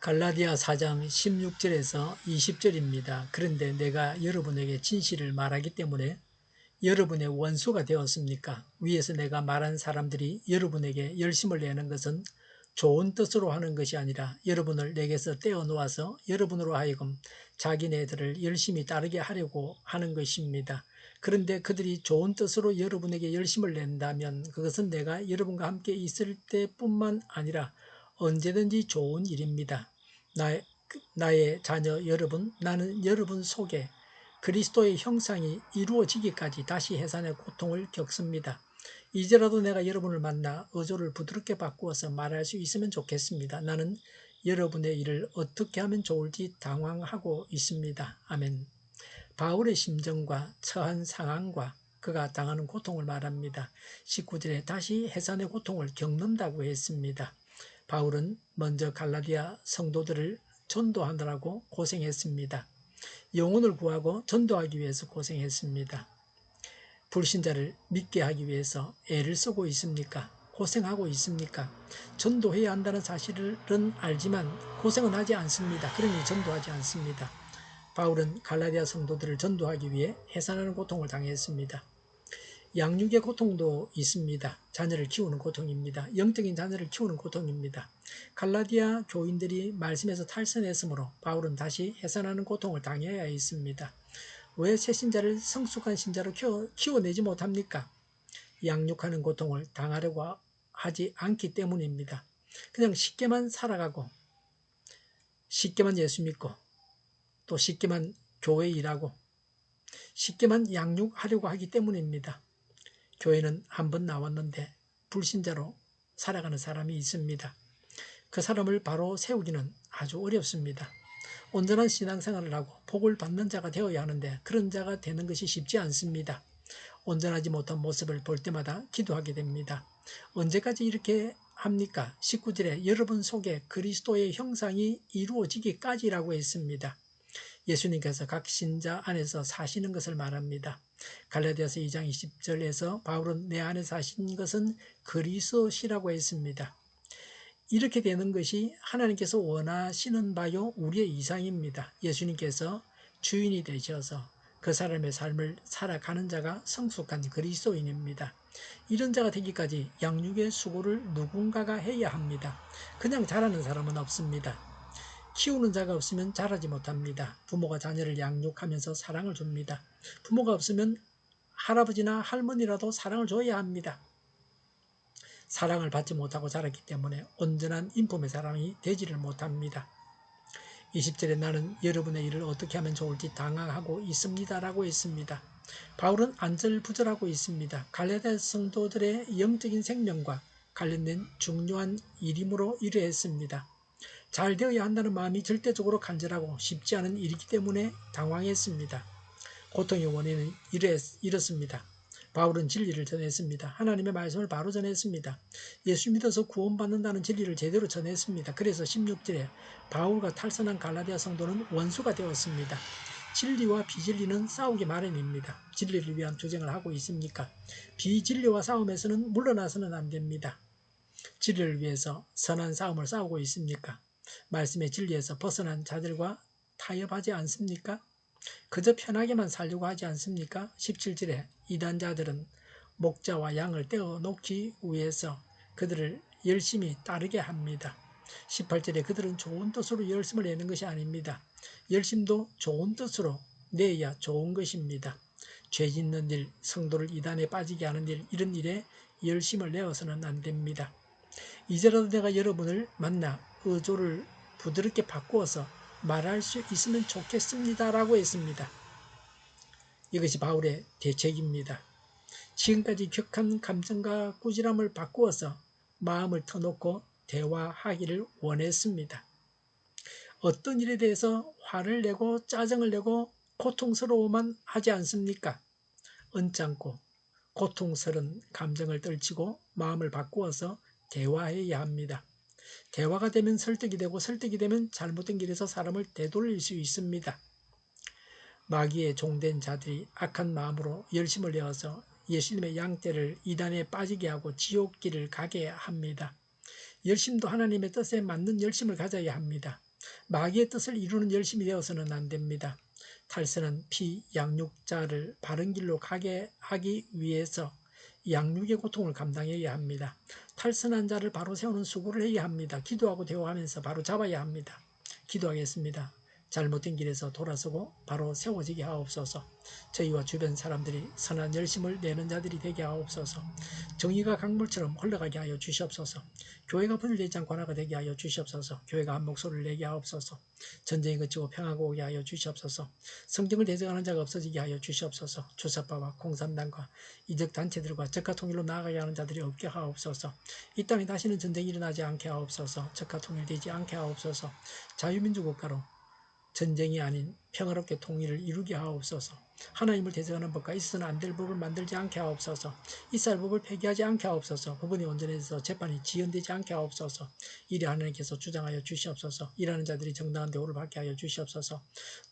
갈라디아 4장 16절에서 20절입니다. 그런데 내가 여러분에게 진실을 말하기 때문에 여러분의 원수가 되었습니까? 위에서 내가 말한 사람들이 여러분에게 열심을 내는 것은 좋은 뜻으로 하는 것이 아니라 여러분을 내게서 떼어놓아서 여러분으로 하여금 자기네들을 열심히 따르게 하려고 하는 것입니다. 그런데 그들이 좋은 뜻으로 여러분에게 열심을 낸다면 그것은 내가 여러분과 함께 있을 때뿐만 아니라 언제든지 좋은 일입니다. 나의, 나의 자녀 여러분, 나는 여러분 속에 그리스도의 형상이 이루어지기까지 다시 해산의 고통을 겪습니다. 이제라도 내가 여러분을 만나 어조를 부드럽게 바꾸어서 말할 수 있으면 좋겠습니다. 나는 여러분의 일을 어떻게 하면 좋을지 당황하고 있습니다. 아멘. 바울의 심정과 처한 상황과 그가 당하는 고통을 말합니다. 19절에 다시 해산의 고통을 겪는다고 했습니다. 바울은 먼저 갈라디아 성도들을 전도하느라고 고생했습니다. 영혼을 구하고 전도하기 위해서 고생했습니다. 불신자를 믿게 하기 위해서 애를 쓰고 있습니까? 고생하고 있습니까? 전도해야 한다는 사실은 알지만 고생은 하지 않습니다. 그러니 전도하지 않습니다. 바울은 갈라디아 성도들을 전도하기 위해 해산하는 고통을 당했습니다. 양육의 고통도 있습니다. 자녀를 키우는 고통입니다. 영적인 자녀를 키우는 고통입니다. 갈라디아 교인들이 말씀에서 탈선했으므로 바울은 다시 해산하는 고통을 당해야 했습니다. 왜 새신자를 성숙한 신자로 키워, 키워내지 못합니까? 양육하는 고통을 당하려고 하지 않기 때문입니다. 그냥 쉽게만 살아가고 쉽게만 예수 믿고 또 쉽게만 교회 일하고 쉽게만 양육하려고 하기 때문입니다. 교회는 한 번 나왔는데 불신자로 살아가는 사람이 있습니다. 그 사람을 바로 세우기는 아주 어렵습니다. 온전한 신앙생활을 하고 복을 받는 자가 되어야 하는데 그런 자가 되는 것이 쉽지 않습니다. 온전하지 못한 모습을 볼 때마다 기도하게 됩니다. 언제까지 이렇게 합니까? 19절에 여러분 속에 그리스도의 형상이 이루어지기까지라고 했습니다. 예수님께서 각 신자 안에서 사시는 것을 말합니다. 갈라디아서 2장 20절에서 바울은 내 안에 사신 것은 그리스도시라고 했습니다. 이렇게 되는 것이 하나님께서 원하시는 바요 우리의 이상입니다. 예수님께서 주인이 되셔서 그 사람의 삶을 살아가는 자가 성숙한 그리스도인입니다. 이런 자가 되기까지 양육의 수고를 누군가가 해야 합니다. 그냥 잘하는 사람은 없습니다. 키우는 자가 없으면 자라지 못합니다. 부모가 자녀를 양육하면서 사랑을 줍니다. 부모가 없으면 할아버지나 할머니라도 사랑을 줘야 합니다. 사랑을 받지 못하고 자랐기 때문에 온전한 인품의 사랑이 되지를 못합니다. 20절에 나는 여러분의 일을 어떻게 하면 좋을지 당황하고 있습니다라고 했습니다. 바울은 안절부절하고 있습니다. 갈레다 성도들의 영적인 생명과 관련된 중요한 일임으로 이르했습니다. 잘 되어야 한다는 마음이 절대적으로 간절하고 쉽지 않은 일이기 때문에 당황했습니다. 고통의 원인은 이렇습니다. 바울은 진리를 전했습니다. 하나님의 말씀을 바로 전했습니다. 예수 믿어서 구원받는다는 진리를 제대로 전했습니다. 그래서 16절에 바울과 탈선한 갈라디아 성도는 원수가 되었습니다. 진리와 비진리는 싸우기 마련입니다. 진리를 위한 투쟁을 하고 있습니까? 비진리와 싸움에서는 물러나서는 안 됩니다. 진리를 위해서 선한 싸움을 싸우고 있습니까? 말씀의 진리에서 벗어난 자들과 타협하지 않습니까? 그저 편하게만 살려고 하지 않습니까? 17절에 이단자들은 목자와 양을 떼어 놓기 위해서 그들을 열심히 따르게 합니다. 18절에 그들은 좋은 뜻으로 열심을 내는 것이 아닙니다. 열심도 좋은 뜻으로 내야 좋은 것입니다. 죄 짓는 일, 성도를 이단에 빠지게 하는 일, 이런 일에 열심을 내어서는 안 됩니다. 이제라도 내가 여러분을 만나 의조를 부드럽게 바꾸어서 말할 수 있으면 좋겠습니다. 라고 했습니다. 이것이 바울의 대책입니다. 지금까지 격한 감정과 꾸지람을 바꾸어서 마음을 터놓고 대화하기를 원했습니다. 어떤 일에 대해서 화를 내고 짜증을 내고 고통스러워만 하지 않습니까? 언짢고 고통스러운 감정을 떨치고 마음을 바꾸어서 대화해야 합니다. 대화가 되면 설득이 되고 설득이 되면 잘못된 길에서 사람을 되돌릴 수 있습니다. 마귀의 종된 자들이 악한 마음으로 열심을 내어서 예수님의 양떼를 이단에 빠지게 하고 지옥길을 가게 합니다. 열심도 하나님의 뜻에 맞는 열심을 가져야 합니다. 마귀의 뜻을 이루는 열심이 되어서는 안 됩니다. 탈선은 피 양육자를 바른 길로 가게 하기 위해서 양육의 고통을 감당해야 합니다. 탈선한 자를 바로 세우는 수고를 해야 합니다. 기도하고 대화하면서 바로 잡아야 합니다. 기도하겠습니다. 잘못된 길에서 돌아서고 바로 세워지게 하옵소서. 저희와 주변 사람들이 선한 열심을 내는 자들이 되게 하옵소서. 정의가 강물처럼 흘러가게 하여 주시옵소서. 교회가 분열되지 않고 하나가 되게 하여 주시옵소서. 교회가 한 목소리를 내게 하옵소서. 전쟁이 그치고 평화가 오게 하여 주시옵소서. 성경을 대적하는 자가 없어지게 하여 주시옵소서. 주사파와 공산당과 이적 단체들과 적화 통일로 나아가게 하는 자들이 없게 하옵소서. 이 땅에 다시는 전쟁이 일어나지 않게 하옵소서. 적화 통일되지 않게 하옵소서. 자유민주 국가로 전쟁이 아닌 평화롭게 통일을 이루게 하옵소서. 하나님을 대적하는 법과 있어서는 안 될 법을 만들지 않게 하옵소서. 이스라엘 법을 폐기하지 않게 하옵소서. 부분이 온전해서 재판이 지연되지 않게 하옵소서. 이리 하나님께서 주장하여 주시옵소서. 일하는 자들이 정당한 대우를 받게 하여 주시옵소서.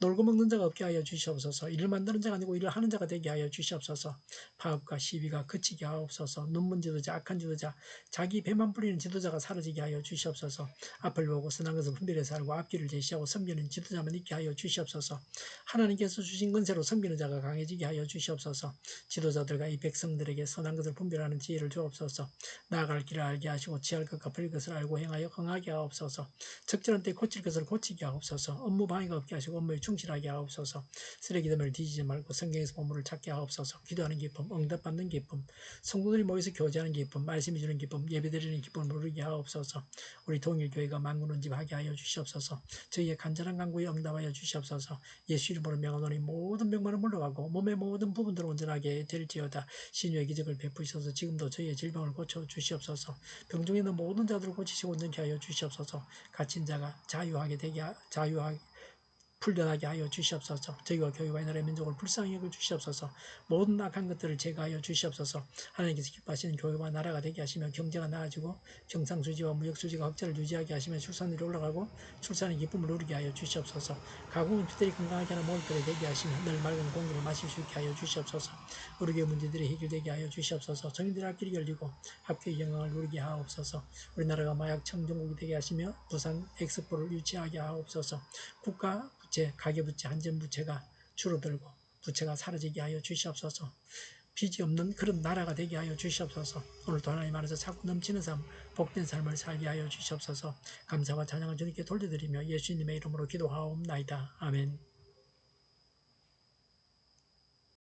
놀고 먹는 자가 없게 하여 주시옵소서. 일을 만드는 자가 아니고 일을 하는 자가 되게 하여 주시옵소서. 파업과 시비가 그치게 하옵소서. 눈먼 지도자, 악한 지도자, 자기 배만 불리는 지도자가 사라지게 하여 주시옵소서. 앞을 보고 선한 것을 분별해서 알고 앞길을 제시하고 섬기는 지도자만 있게 하여 주시옵소서. 하나님께서 주신 건세로 섬기는 자가 강해지게 하여 주시옵소서. 지도자들과 이 백성들에게 선한 것을 분별하는 지혜를 주옵소서. 나아갈 길을 알게 하시고 지할 것과 버릴 것을 알고 행하여 흥하게 하옵소서. 적절한 때 고칠 것을 고치게 하옵소서. 업무 방해가 없게 하시고 업무에 충실하게 하옵소서. 쓰레기 더미를 뒤지지 말고 성경에서 보물을 찾게 하옵소서. 기도하는 기쁨, 응답받는 기쁨, 성도들이 모여서 교제하는 기쁨, 말씀이 주는 기쁨, 예배드리는 기쁨을 누리게 하옵소서. 우리 동일교회가 만군은 집 하게 하여 주시옵소서. 저희의 간절한 간구에 응답하여 주시옵소서. 예수 이름으로 명하노니 모든 병만은 물러가고 몸의 모든 부분들을 온전하게 될지어다. 신유의 기적을 베푸셔서 지금도 저희의 질병을 고쳐 주시옵소서. 병중에 있는 모든 자들을 고치시고 온전케 하여 주시옵소서. 갇힌 자가 자유하게 되게 하- 자유하게 풀려나게 하여 주시옵소서. 저희와 교회와 이 나라의 민족을 불쌍히 여겨 주시옵소서. 모든 악한 것들을 제거하여 주시옵소서. 하나님께서 기뻐하시는 교회와 나라가 되게 하시며 경제가 나아지고 경상수지와 무역수지가 흑자를 유지하게 하시며 출산율이 올라가고 출산의 기쁨을 누리게 하여 주시옵소서. 가공은 피들이 건강하게 하는 모을들이 되게 하시며 늘 맑은 공기를 마실 수 있게 하여 주시옵소서. 우리 교회 문제들이 해결되게 하여 주시옵소서. 정인들의 앞길이 열리고 합교의 영광을 누리게 하옵소서. 우리나라가 마약 청정국이 되게 하시며 부산 엑스포를 유치하게 하옵소서. 국가 부채, 가계부채, 안전부채가 줄어들고 부채가 사라지게 하여 주시옵소서. 빚이 없는 그런 나라가 되게 하여 주시옵소서. 오늘도 하나님 안에서 자꾸 넘치는 삶, 복된 삶을 살게 하여 주시옵소서. 감사와 찬양을 주님께 돌려드리며 예수님의 이름으로 기도하옵나이다. 아멘.